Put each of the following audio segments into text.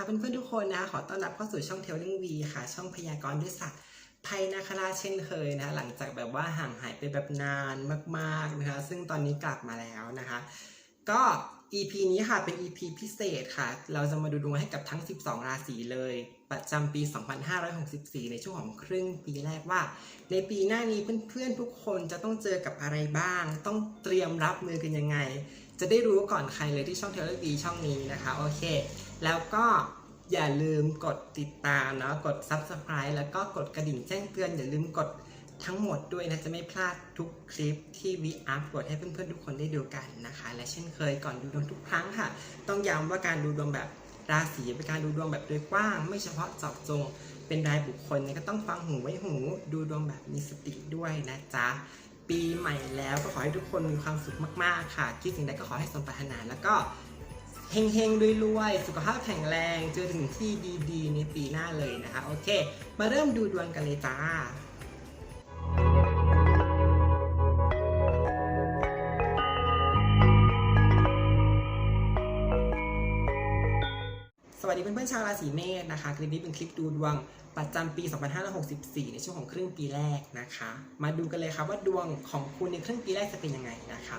ค่ะเพื่อนๆทุกคนนะ ขอต้อนรับเข้าสู่ช่องเทลลิงวีค่ะ ช่องพยากรณ์ด้วยศักดิ์ภัยนาคราเช่นเคยนะ หลังจากแบบว่าห่างหายไปแบบนานมากๆนะคะ ซึ่งตอนนี้กลับมาแล้วนะคะ ก็ EP นี้ค่ะเป็น EP พิเศษค่ะ เราจะมาดูดวงให้กับทั้ง 12 ราศีเลย ประจำปี 2564 ในช่วงของครึ่งปีแรกว่า ในปีหน้านี้เพื่อนๆทุกคนจะต้องเจอกับอะไรบ้าง ต้องเตรียมรับมือกันยังไง จะได้รู้ก่อนใครเลยที่ช่องเทเลวีช่องนี้นะคะ โอเค แล้วก็อย่าลืมกดติดตามเนาะกด Subscribe แล้วก็กดกระดิ่งแจ้งเตือน อย่าลืมกดทั้งหมดด้วยนะ จะไม่พลาดทุกคลิปที่วีอัพกดให้เพื่อนๆทุกคนได้ดูกันนะคะ และเช่นเคยก่อนดูดวงทุกครั้งค่ะ ต้องย้ำว่าการดูดวงแบบราศีเป็นการดูดวงแบบโดยกว้าง ไม่เฉพาะเจาะจงเป็นรายบุคคลเนี่ยก็ต้องฟังหูไว้หู ดูดวงแบบมีสติด้วยนะจ๊ะปีใหม่แล้วก็ขอให้ทุกคนมีความสุขมากๆค่ะคิดสิ่งใดก็ขอให้สมปรารถนาแล้วก็ เฮงๆรวยๆ สุขภาพแข็งแรง เจอถึงที่ดีๆ ในปีหน้าเลยนะคะ โอเค มาเริ่มดูดวงกันเลยจ้าสวัสดีเพื่อนๆชาวราศีเมษนะคะ คลิปนี้เป็นคลิปดูดวงประจำปี 2564 ในช่วงของครึ่งปีแรกนะคะ มาดูกันเลยครับว่าดวงของคุณในครึ่งปีแรกจะเป็นยังไงนะคะ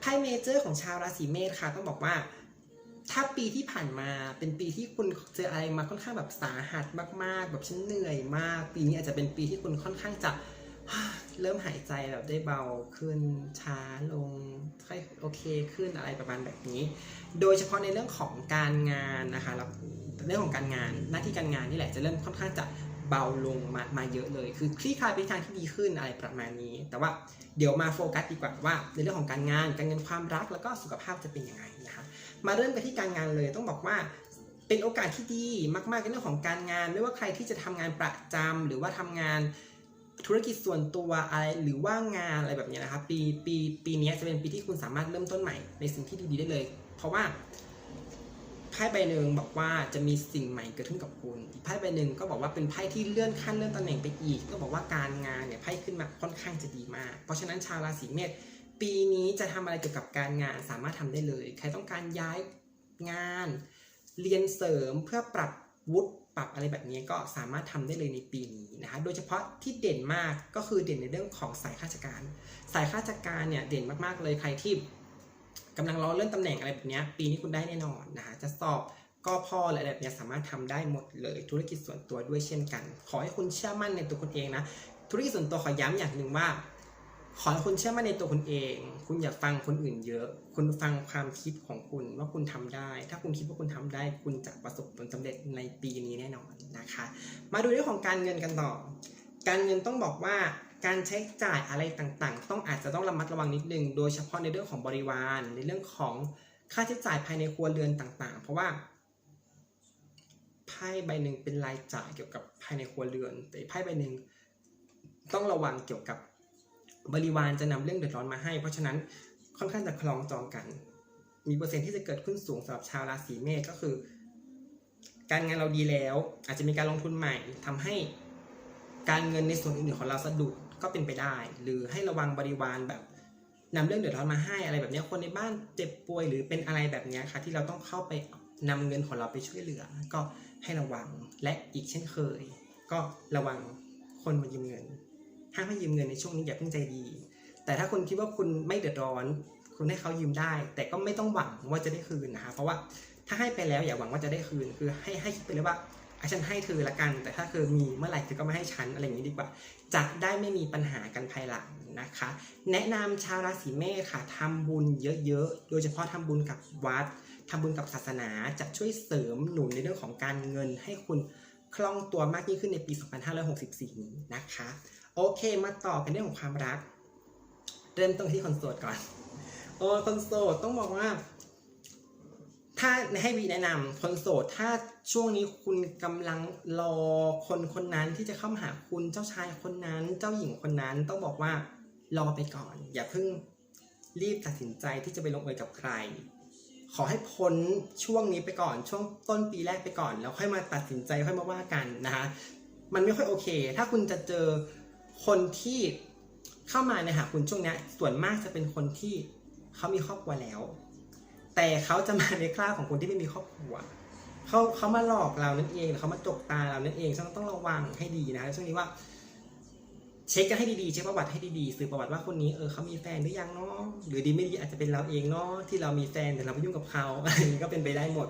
ไพ่เมเจอร์ของชาวราศีเมษค่ะต้องบอกว่า ถ้าปีที่ผ่านมาเป็นปีที่คุณเจออะไรมาค่อนข้างแบบสาหัสมาก ๆ แบบฉันเหนื่อยมาก ปีนี้อาจจะเป็นปีที่คุณค่อนข้างจะเริ่มหายใจแบบได้เบาขึ้นช้าลงค่อยโอเคขึ้นอะไรประมาณแบบนี้ โดยเฉพาะในเรื่องของการงานนะคะแล้วเรื่องของการงานหน้าที่การงานนี่แหละจะเริ่มค่อนข้างจะเบาลงมามาเยอะเลย คือคลี่คลายไปทางที่ดีขึ้นอะไรประมาณนี้ แต่ว่าเดี๋ยวมาโฟกัสดีกว่าว่า ในเรื่องของการงานการเงินความรักแล้วก็สุขภาพจะเป็นยังไงนะคะ มาเริ่มกันที่การงานเลย ต้องบอกว่าเป็นโอกาสที่ดีมากๆในเรื่องของการงาน ไม่ว่าใครที่จะทำงานประจำหรือว่าทำงานธุรกิจส่วนตัวอะไรหรือว่างานอะไรแบบนี้นะครับ ปีปีปีนี้จะเป็นปีที่คุณสามารถเริ่มต้นใหม่ในสิ่งที่ดีๆได้เลย เพราะว่าไพ่ใบหนึ่งบอกว่าจะมีสิ่งใหม่เกิดขึ้นกับคุณอีกไพ่ใบหนึ่งก็บอกว่าเป็นไพ่ที่เลื่อนขั้นเลื่อนตำแหน่งไปอีก ก็บอกว่าการงานเนี่ยไพ่ขึ้นมาค่อนข้างจะดีมาก เพราะฉะนั้นชาวราศีเมษ ปีนี้จะทำอะไรเกี่ยวกับการงานสามารถทำได้เลย ใครต้องการย้ายงาน เรียนเสริมเพื่อปรับวุฒิปรับอะไรแบบนี้ก็สามารถทำได้เลยในปีนี้นะคะ โดยเฉพาะที่เด่นมากก็คือเด่นในเรื่องของสายข้าราชการ สายข้าราชการเนี่ยเด่นมากๆเลยใครที่กำลังรอเลื่อนตำแหน่งอะไรแบบนี้ปีนี้คุณได้แน่นอนนะคะจะสอบก็พออะไรแบบนี้สามารถทำได้หมดเลย ธุรกิจส่วนตัวด้วยเช่นกัน ขอให้คุณเชื่อมั่นในตัวคุณเองนะธุรกิจส่วนตัวขอย้ำอย่างหนึ่งว่า ขอให้คุณเชื่อมั่นในตัวคุณเอง คุณอย่าฟังคนอื่นเยอะ คุณฟังความคิดของคุณว่าคุณทำได้ ถ้าคุณคิดว่าคุณทำได้ คุณจะประสบผลสำเร็จในปีนี้แน่นอนนะคะ มาดูเรื่องของการเงินกันต่อ การเงินต้องบอกว่าการใช้จ่ายอะไรต่างๆ ต้องอาจจะต้องระมัดระวังนิดนึง โดยเฉพาะในเรื่องของบริวาร ในเรื่องของค่าใช้จ่ายภายในครัวเรือนต่างๆ เพราะว่าไพ่ใบหนึ่งเป็นรายจ่ายเกี่ยวกับภายในครัวเรือน แต่ไพ่ใบหนึ่งต้องระวังเกี่ยวกับ บริวารจะนำเรื่องเดือดร้อนมาให้ เพราะฉะนั้นค่อนข้างจะคลองจองกัน มีเปอร์เซ็นต์ที่จะเกิดขึ้นสูงสำหรับชาวราศีเมษก็คือ การงานเราดีแล้ว อาจจะมีการลงทุนใหม่ทำให้การเงินในส่วนอื่นๆของเราสะดุดก็เป็นไปได้ หรือให้ระวังบริวารแบบนำเรื่องเดือดร้อนมาให้อะไรแบบนี้คนในบ้านเจ็บป่วยหรือเป็นอะไรแบบนี้ค่ะ ที่เราต้องเข้าไปนำเงินของเราไปช่วยเหลือ ก็ให้ระวังและอีกเช่นเคย ก็ระวังคนมายืมเงิน ห้ามให้ยืมเงินในช่วงนี้อย่าเพิ่งใจดี แต่ถ้าคุณคิดว่าคุณไม่เดือดร้อน คุณให้เขายืมได้ แต่ก็ไม่ต้องหวังว่าจะได้คืนนะคะเพราะว่าถ้าให้ไปแล้วอย่าหวังว่าจะได้คืน คือให้ให้คิดไปเลยว่าอะฉันให้เธอละกัน แต่ถ้าเธอมีเมื่อไหร่เธอก็มาให้ฉันอะไรอย่างนี้ดีกว่าจะได้ไม่มีปัญหากันภายหลังนะคะ แนะนำชาวราศีเมษค่ะทำบุญเยอะๆ โดยเฉพาะทำบุญกับวัดทำบุญกับศาสนาจะช่วยเสริมหนุนในเรื่องของการเงินให้คุณคล่องตัวมากยิ่งขึ้นในปี 2564 นี้นะคะ โอเคมาต่อกันเรื่องของความรัก เริ่มต้นที่คนโสดก่อนโอ้คนโสดต้องบอกว่า ถ้าให้วีแนะนำคนโสดถ้าช่วงนี้คุณกำลังรอคนคนนั้นที่จะเข้ามาหาคุณเจ้าชายคนนั้น เจ้าหญิงคนนั้นต้องบอกว่ารอไปก่อน อย่าเพิ่งรีบตัดสินใจที่จะไปลงเอยกับใคร ขอให้พ้นช่วงนี้ไปก่อน ช่วงต้นปีแรกไปก่อน แล้วค่อยมาตัดสินใจค่อยมาว่ากันนะคะมันไม่ค่อยโอเค ถ้าคุณจะเจอ คนที่เข้ามาในหาคุณช่วงนี้ส่วนมากจะเป็นคนที่เขามีครอบครัวแล้ว แต่เขาจะมาในคราบของคนที่ไม่มีครอบครัวเขาเขามาหลอกเรานั่นเองเขามาจกตาเรานั่นเองฉะนั้นต้องระวังให้ดีนะช่วงนี้ว่า เช็คกันให้ดีๆเช็คประวัติให้ดีๆสืบประวัติว่าคนนี้เออเขามีแฟนหรือยังเนาะหรือดีไม่ดีอาจจะเป็นเราเองเนาะที่เรามีแฟนแต่เราไปยุ่งกับเขาอะไรอย่างนี้ก็เป็นไปได้หมด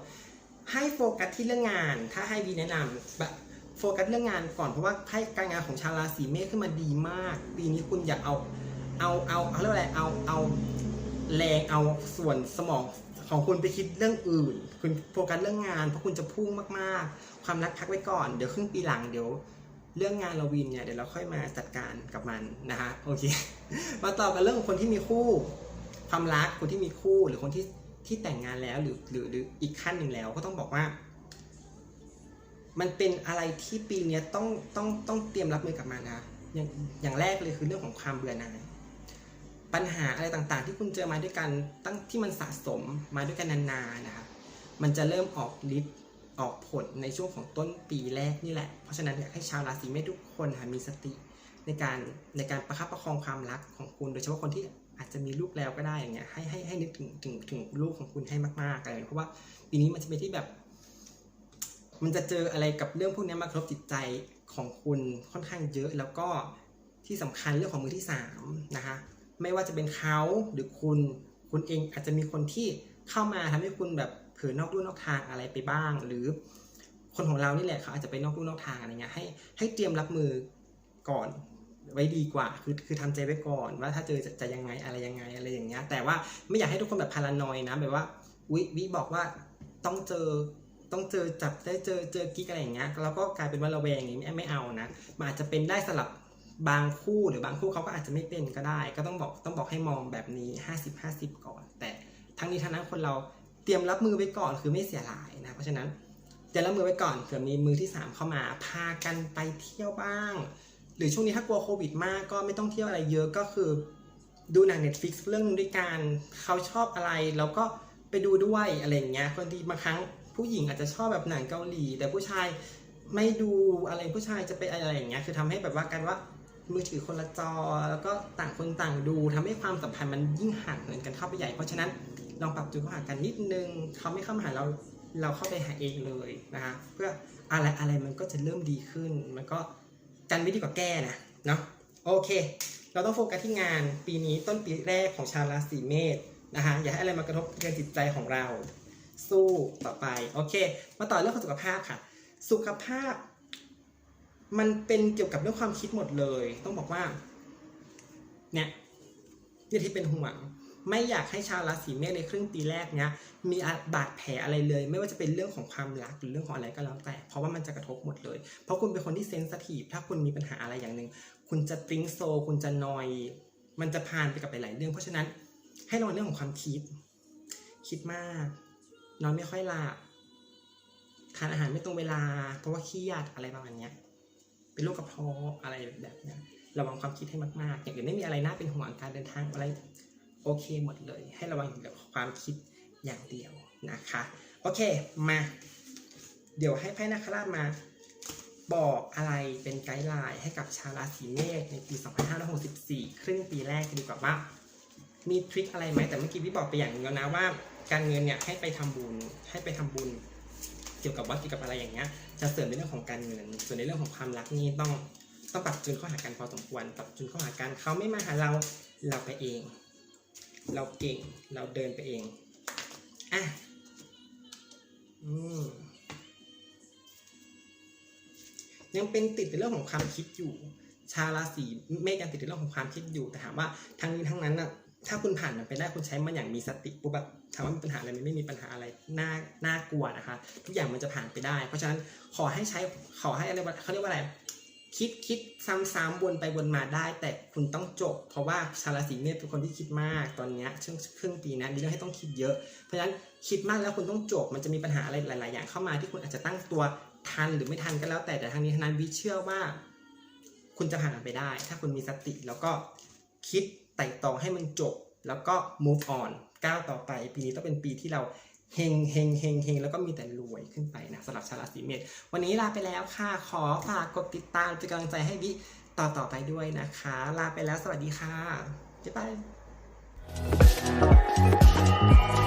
ให้โฟกัสที่เรื่องงาน ถ้าให้บีแนะนำแบบ โฟกัสเรื่องงานก่อนเพราะว่าไพ่การงานของชาวราศีเมษขึ้นมาดีมาก ปีนี้คุณอย่าเอาเอาเอาเอาเรียกว่าอะไรเอาเอาแรงเอาส่วนสมองของคุณไปคิดเรื่องอื่น คุณโฟกัสเรื่องงานเพราะคุณจะพุ่งมากๆ ความรักพักไว้ก่อนเดี๋ยวครึ่งปีหลังเดี๋ยว เรื่องงานเราวินเนี่ยเดี๋ยวเราค่อยมาจัดการกับมันนะฮะโอเคมาต่อกันเรื่องของคนที่มีคู่ ความรักคนที่มีคู่หรือคนที่ที่แต่งงานแล้วหรือหรือหรืออีกขั้นหนึ่งแล้วก็ต้องบอกว่า มันเป็นอะไรที่ปีนี้ต้องต้องต้องเตรียมรับมือกับมันนะอย่างอย่างแรกเลยคือเรื่องของความเบื่อหน่ายปัญหาอะไรต่างๆ ที่คุณเจอมาด้วยกันตั้งที่มันสะสมมาด้วยกันนานๆนะครับมันจะเริ่มออกฤทธิ์ออกผลในช่วงของต้นปีแรกนี่แหละ เพราะฉะนั้นอยากให้ชาวราศีเมษทุกคนค่ะมีสติในการในการประคับประคองความรักของคุณ โดยเฉพาะคนที่อาจจะมีลูกแล้วก็ได้อย่างเงี้ยให้ให้ให้นึกถึงถึงถึงลูกของคุณให้มากๆเลยเพราะว่าปีนี้มันจะเป็นที่แบบ มันจะเจออะไรกับเรื่องพวกนี้มากระทบจิตใจของคุณค่อนข้างเยอะ แล้วก็ที่สำคัญเรื่องของมือที่สามนะคะไม่ว่าจะเป็นเขาหรือคุณคุณเองอาจจะมีคนที่เข้ามาทำให้คุณแบบเผลอนอกลู่นอกทางอะไรไปบ้าง หรือคนของเรานี่แหละเขาอาจจะไปนอกลู่นอกทางอะไรเงี้ยให้ให้เตรียมรับมือก่อนไว้ดีกว่า คือคือทำใจไว้ก่อนว่าถ้าเจอจะจะยังไงอะไรยังไงอะไรอย่างเงี้ยแต่ว่าไม่อยากให้ทุกคนแบบพารานอยนะแบบว่าวิวิบอกว่าต้องเจอ ต้องเจอจับได้เจอเจอกิ๊กอะไรอย่างเงี้ยแล้วก็กลายเป็นว่าระแวงอย่างนี้ไม่ไม่เอานะมันอาจจะเป็นได้สลับบางคู่หรือบางคู่เขาก็อาจจะไม่เป็นก็ได้ ก็ต้องบอกต้องบอกให้มองแบบนี้ 50 50 ก่อน แต่ทั้งนี้ทั้งนั้นคนเราเตรียมรับมือไว้ก่อนคือไม่เสียหายนะเพราะฉะนั้นเตรียมรับมือไว้ก่อนเผื่อมีมือที่ 3 เข้ามาพากันไปเที่ยวบ้าง หรือช่วงนี้ถ้ากลัวโควิดมากก็ไม่ต้องเที่ยวอะไรเยอะก็คือ ดูหนัง Netflix เรื่องนึงด้วยกันเขาชอบอะไรเราก็ไปดูด้วยอะไรอย่างเงี้ยคนที่บางครั้ง ผู้หญิงอาจจะชอบแบบหนังเกาหลี แต่ผู้ชายไม่ดูอะไรผู้ชายจะไปอะไรอย่างเงี้ยคือทำให้แบบว่ากันว่ามือถือคนละจอ แล้วก็ต่างคนต่างดูทำให้ความสัมพันธ์มันยิ่งห่างเหินกันเข้าไปใหญ่ เพราะฉะนั้นลองปรับจูนเข้าหากันนิดนึงเขาไม่เข้ามาหาเราเราเข้าไปหาเองเลยนะคะเพื่ออะไรอะไรมันก็จะเริ่มดีขึ้น มันก็กันไม่ดีกว่าแก้นะเนาะโอเค เราต้องโฟกัสที่งานปีนี้ต้นปีแรกของชาวราศีเมษนะคะอย่าให้อะไรมากระทบกระเทือนจิตใจของเรา สู้ต่อไป โอเค มาต่อเรื่องของสุขภาพค่ะ สุขภาพ มันเป็นเกี่ยวกับเรื่องความคิดหมดเลย ต้องบอกว่า เนี่ยเนี่ยที่เป็นห่วงไม่อยากให้ชาวราศีเมษในครึ่งปีแรกเนี้ยมีบาดแผลอะไรเลย ไม่ว่าจะเป็นเรื่องของความรักหรือเรื่องของอะไรก็แล้วแต่ เพราะว่ามันจะกระทบหมดเลย เพราะคุณเป็นคนที่เซนสทีฟถ้าคุณมีปัญหาอะไรอย่างหนึ่งคุณจะตริงโซ คุณจะนอย มันจะพานไปกับหลายๆเรื่อง เพราะฉะนั้นให้ระวังเรื่องของความคิด คิดมาก นอนไม่ค่อยหลับทานอาหารไม่ตรงเวลา เพราะว่าเครียดอะไรประมาณเนี้ย เป็นโรคกระเพาะอะไรแบบเนี้ยระวังความคิดให้มากๆ อย่างอื่นไม่มีอะไรน่าเป็นห่วงการเดินทางอะไรโอเคหมดเลย ให้ระวังเกี่ยวกับความคิดอย่างเดียวนะคะ โอเคมา เดี๋ยวให้ไพ่นาคราชมาบอกอะไรเป็นไกด์ไลน์ให้กับชาวราศีเมษในปี 2564 ครึ่งปีแรกกันดีกว่าว่า มีทริคอะไรไหมแต่เมื่อกี้พี่บอกไปอย่างหนึงแล้วนะว่า การเงินเนี่ยให้ไปทำบุญให้ไปทำบุญ เกี่ยวกับวัดเกี่ยวกับอะไรอย่างเงี้ยจะเสริมในเรื่องของการเงิน ส่วนในเรื่องของความรักนี่ต้องต้องปรับจูนเข้าหากันพอสมควรปรับจูนเข้าหากันเขาไม่มาหาเราเราไปเอง เราเก่งเราเดินไปเองอะอืมยังเป็นติดในเรื่องของความคิดอยู่ ชาราศีเมษยังติดในเรื่องของความคิดอยู่แต่ถามว่าทั้งนี้ทั้งนั้นน่ะ ถ้าคุณผ่านมันไปได้คุณใช้มันอย่างมีสติปุ๊บแบบถามว่ามีปัญหาอะไรมันไม่มีปัญหาอะไรน่าน่ากลัวนะคะ ทุกอย่างมันจะผ่านไปได้ เพราะฉะนั้นขอให้ใช้ขอให้อะไรเขาเรียกว่าอะไร คิดคิดซ้ำๆวนไปวนมาได้ แต่คุณต้องจบ เพราะว่าชาราศีเมษเป็นคนที่คิดมากตอนนี้ช่วงครึ่งปีนะมีเรื่องให้ต้องคิดเยอะ เพราะฉะนั้นคิดมากแล้วคุณต้องจบ มันจะมีปัญหาอะไรหลาย ๆ อย่างเข้ามาที่คุณอาจจะตั้งตัวทันหรือไม่ทันก็แล้ว แต่แต่ทางนี้ทางนั้นวิเชื่อว่า คุณจะผ่านมันไปได้ ถ้าคุณมีสติแล้วก็คิด ต่ตองให้มันจบ แล้วก็ move on ก้าวต่อไป ปีนี้ต้องเป็นปีที่เราเฮงเฮงเฮงเฮงแล้วก็มีแต่รวยขึ้นไปนะสำหรับชาวราศีเมษวันนี้ลาไปแล้วค่ะ ขอฝากกดติดตามเป็นกำลังใจให้วิต่อต่อไปด้วยนะคะ ลาไปแล้วสวัสดีค่ะ บ๊ายบาย